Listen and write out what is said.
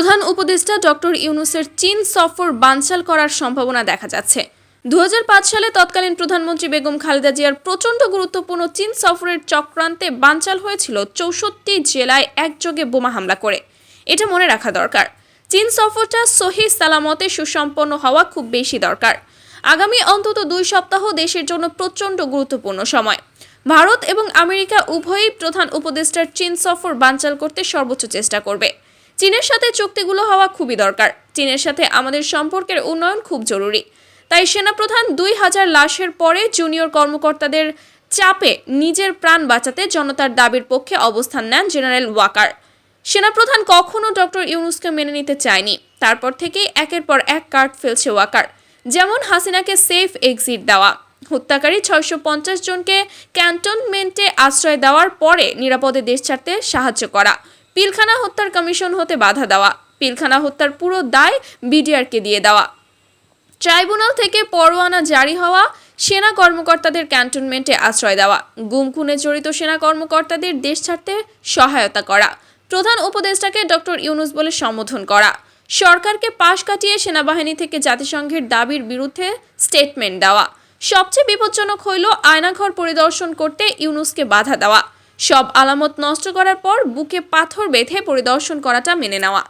প্রধান উপদেষ্টা ডক্টর ইউনুসের চীন সফর বানচাল করার সম্ভাবনা দেখা যাচ্ছে। দুহাজার পাঁচ সালে তৎকালীন প্রধানমন্ত্রী বেগম খালেদা জিয়ার প্রচণ্ড গুরুত্বপূর্ণ চীন সফরের চক্রান্তে বানচাল হয়েছিল চৌষট্টি জেলায় একযোগে বোমা হামলা করে। এটা মনে রাখা দরকার। চীন সফরটা সহি সালামতে সুসম্পন্ন হওয়া খুব বেশি দরকার। আগামী অন্তত দুই সপ্তাহ দেশের জন্য প্রচণ্ড গুরুত্বপূর্ণ সময়। ভারত এবং আমেরিকা উভয়ই প্রধান উপদেষ্টার চীন সফর বানচাল করতে সর্বোচ্চ চেষ্টা করবে। চীনের সাথে চুক্তিগুলো হওয়া খুবই দরকার। চীনের সাথে আমাদের সম্পর্কের উন্নয়ন খুব জরুরি। তাই সেনাপ্রধান দুই হাজার লাশের পরে জুনিয়র কর্মকর্তাদের চাপে নিজের প্রাণ বাঁচাতে জনতার দাবির পক্ষে অবস্থান নেন জেনারেল ওয়াকার। সেনাপ্রধান কখনো ডক্টর ইউনুসকে মেনে নিতে চায়নি। তারপর থেকেই একের পর এক কার্ড ফেলছে ওয়াকার। যেমন হাসিনাকে সেফ এক্সিট দেওয়া। হত্যাকারী ছয়শো পঞ্চাশ জনকে ক্যান্টনমেন্টে আশ্রয় দেওয়ার পরে নিরাপদে দেশ ছাড়তে সাহায্য করা। পিলখানা হত্যার কমিশন হতে বাধা দেওয়া। পিলখানা হত্যার পুরো দায় বিডিআরকে দিয়ে দেওয়া। ট্রাইব্যুনাল থেকে পরোয়ানা জারি হওয়া সেনা কর্মকর্তাদের ক্যান্টনমেন্টে আশ্রয় দেওয়া। গুম খুনে জড়িত সেনা কর্মকর্তাদের দেশ ছাড়তে সহায়তা করা। প্রধান উপদেষ্টাকে ডক্টর ইউনুস বলে সম্বোধন করা। সরকারকে পাশ কাটিয়ে সেনাবাহিনী থেকে জাতিসংঘের দাবির বিরুদ্ধে স্টেটমেন্ট দেওয়া। সবচেয়ে বিপজ্জনক হইল আয়নাঘর পরিদর্শন করতে ইউনুসকে বাধা দেওয়া। সব আলামত নষ্ট করার পর বুকে পাথর বেঁধে পরিদর্শন করাটা মেনে নেওয়া।